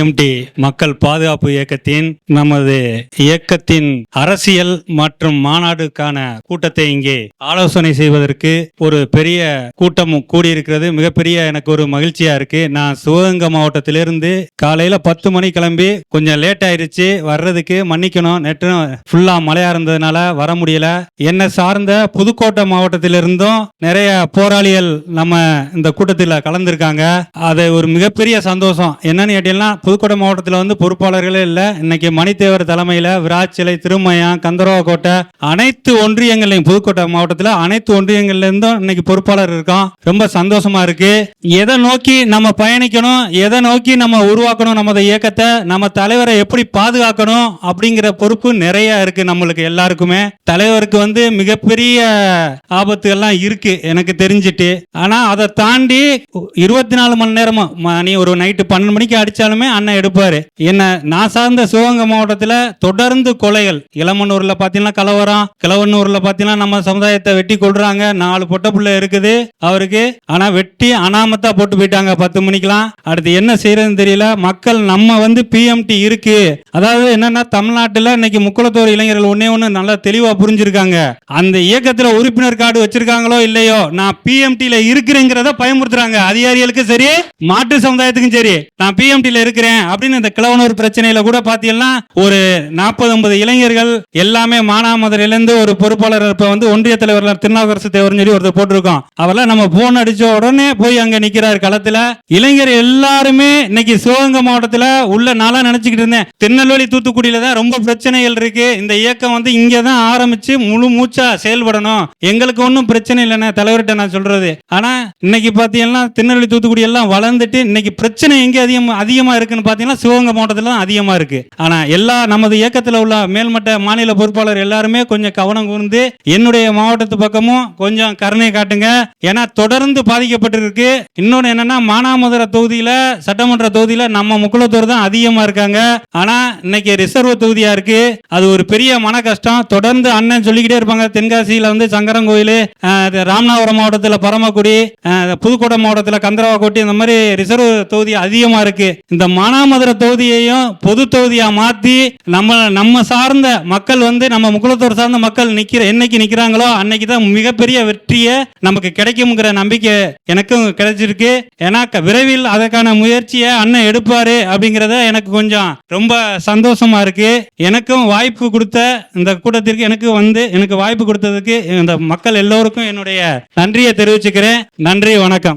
Empty மக்கள் பாதுகாப்பு இயக்கத்தின் நமது இயக்கத்தின் அரசியல் மற்றும் மாநாடுக்கான கூட்டத்தை இங்கே ஆலோசனை செய்வதற்கு ஒரு பெரிய கூட்டம் கூடியிருக்கிறது. மிகப்பெரிய எனக்கு ஒரு மகிழ்ச்சியா இருக்கு. நான் சிவகங்கை மாவட்டத்திலிருந்து காலையில பத்து மணி கிளம்பி கொஞ்சம் லேட் ஆயிருச்சு. வர்றதுக்கு மன்னிக்கணும். நெட்டு ஃபுல்லா மழையா இருந்ததுனால வர முடியல. என்னை சார்ந்த புதுக்கோட்டை மாவட்டத்திலிருந்தும் நிறைய போராளிகள் நம்ம இந்த கூட்டத்தில் கலந்துருக்காங்க. அது ஒரு மிகப்பெரிய சந்தோஷம். என்னன்னு கேட்டீங்கன்னா புதுக்கோட்டை மாவட்டத்தில் வந்து பொறுப்பாளர்களே இல்லை. இன்னைக்கு மணித்தேவர் தலைமையில் விராச்சிலை திருமயம் கந்தரவக்கோட்டை அனைத்து ஒன்றியங்களையும் புதுக்கோட்டை மாவட்டத்தில் அனைத்து ஒன்றியங்கள்லேருந்தும் இன்னைக்கு பொறுப்பாளர் இருக்கோம் ரொம்ப சந்தோஷமா இருக்கு. எதை நோக்கி நம்ம பயணிக்கணும்? எதை நோக்கி நம்ம உருவாக்கணும்? நமது இயக்கத்தை நம்ம தலைவரை எப்படி பாதுகாக்கணும்? அப்படிங்கிற பொறுப்பு நிறைய இருக்கு நம்மளுக்கு எல்லாருக்குமே. தலைவருக்கு வந்து மிகப்பெரிய ஆபத்துகள்லாம் இருக்கு எனக்கு தெரிஞ்சிட்டு. ஆனா அதை தாண்டி இருபத்தி நாலு மணி நேரமும் மணி ஒரு நைட்டு பன்னெண்டு மணிக்கு அடிச்சாலுமே அண்ணன் எடுப்பாரு. என்ன நான் சார்ந்த சிவகங்கை மாவட்டத்தில் தொடர்ந்து கொலைகள். இளமனூர்ல பாத்தீங்கன்னா கலவரம் கிழவனூர்ல பாத்தீங்கன்னா நம்ம சமுதாயத்தை வெட்டி கொள்றாங்க நாலு பொட்ட பிள்ளை இருக்குது அவருக்கு. ஆனா வெட்டி அனாமத்தா போட்டு போயிட்டாங்க. பத்து மணிக்கெல்லாம். அடுத்து என்ன செய்யறதுன்னு தெரியல. மக்கள் நம்ம வந்து பிஎம்டி இருக்கு. அதாவது என்னன்னா தமிழ்நாட்டுல இன்னைக்கு முக்குளத்தோர் இளைஞர்கள் ஒன்னே ஒண்ணு நல்லா தெளிவா புரிஞ்சிருக்காங்க. அந்த இயக்கத்துல உறுப்பினர் கார்டு வச்சிருக்காங்களோ இல்லையோ நான் பிஎம்டில இருக்கிறேங்கிறத பயமுறுத்துறாங்க. அதிகாரிகளுக்கும் சரி மாற்று சமுதாயத்துக்கும் சரி. நான் பிஎம்டில இருக்கிறேன். அப்படின்னு இந்த கிழவனூர் பிரச்சனையில கூட பாத்தீங்கன்னா ஒரு நாற்பது ஐம்பது இளைஞர்கள் எல்லாமே மானாமதுரையிலேருந்து ஒரு பொறுப்பாளர் இப்ப வந்து ஒன்றிய தலைவர் திருநாவுக்கரசு தேவர்னு சொல்லி ஒருத்தர் போட்டிருக்கோம். அவெல்லாம் நம்ம போன் அடிச்ச உடனே போய் அங்க நிக்கிறார் களத்துல. இளைஞர் எல்லாருமே இன்னைக்கு சிவகங்கை மாவட்டத்துல உள்ள நாளா நினைச்சுக்கிட்டு இருந்தேன். திருநெல்வேலி தூத்துக்குடியில தான் ரொம்ப பிரச்சனைகள் இருக்கு. இந்த இயக்கம் வந்து இங்க தான் ஆரம்பிச்சு முழு மூச்சா செயல்படணும். எங்களுக்கு ஒன்றும் பிரச்சனை இல்லைண்ணே தலைவர்கிட்ட நான் சொல்றது. ஆனா இன்னைக்கு பாத்தீங்கன்னா திருநெல்வேலி தூத்துக்குடி எல்லாம் வளர்ந்துட்டு இன்னைக்கு பிரச்சனை எங்க அதிகமா அதிகமா இருக்குன்னு பார்த்தீங்கன்னா சிவகங்கை மாவட்டத்தில் தான் அதிகமா இருக்கு. ஆனா எல்லா நமது இயக்கத்துல உள்ள மேல்மட்ட மாநில பொறுப்பாளர் எல்லாருமே கொஞ்சம் கவனம் கூர்ந்து என்னுடைய மாவட்டத்து பக்கமும் கொஞ்சம் கருணை காட்டுங்க. ஏன்னா தொடர்ந்து பாதிக்கப்பட்டிருக்கு. இன்னொன்னு என்னன்னா மானாமதுரை தொகுதியில சட்டமன்ற தொகுதியில் நம்ம முக்குளத்தூர் தான் அதிகமா இருக்காங்க. ஆனா இன்னைக்கு ரிசர்வ் தொகுதியா இருக்கு. அது ஒரு பெரிய மன கஷ்டம். தொடர்ந்து அண்ணன் சொல்லிக்கிட்டே இருப்பாங்க தென்காசியில வந்து சங்கரன் கோயில் ராமநாதபுரம் மாவட்டத்தில் பரமக்குடி புதுக்கோட்டை புதுக்கோட்டை கந்தரவா கோட்டி இந்த மாதிரி ரிசர்வ் தொகுதி அதிகமா இருக்கு. இந்த மானாமதுரை தொகுதியையும் பொது தொகுதியாக மாற்றி நம்ம நம்ம சார்ந்த மக்கள் வந்து நம்ம முக்குளத்தூர் சார்ந்த மக்கள் நிற்கிற என்னைக்கு நிற்கிறாங்களோ அன்னைக்கு தான் மிகப்பெரிய வெற்றியை நமக்கு கிடைக்கும்ங்கிற நம்பிக்கை எனக்கும் கிடைச்சிருக்கு. ஏன்னா க- விரைவில் அதற்கான முயற்சியை அண்ணன் எடுப்பாரு அப்படிங்கிறத எனக்கு கொஞ்சம் ரொம்ப சந்தோஷமா இருக்கு. எனக்கும் வாய்ப்பு கொடுத்த இந்த கூட்டத்திற்கு எனக்கு வந்து எனக்கு வாய்ப்பு கொடுத்ததுக்கு இந்த மக்கள் எல்லோருக்கும் என்னுடைய நன்றியை தெரிவிச்சுக்கிறேன். நன்றி வணக்கம்.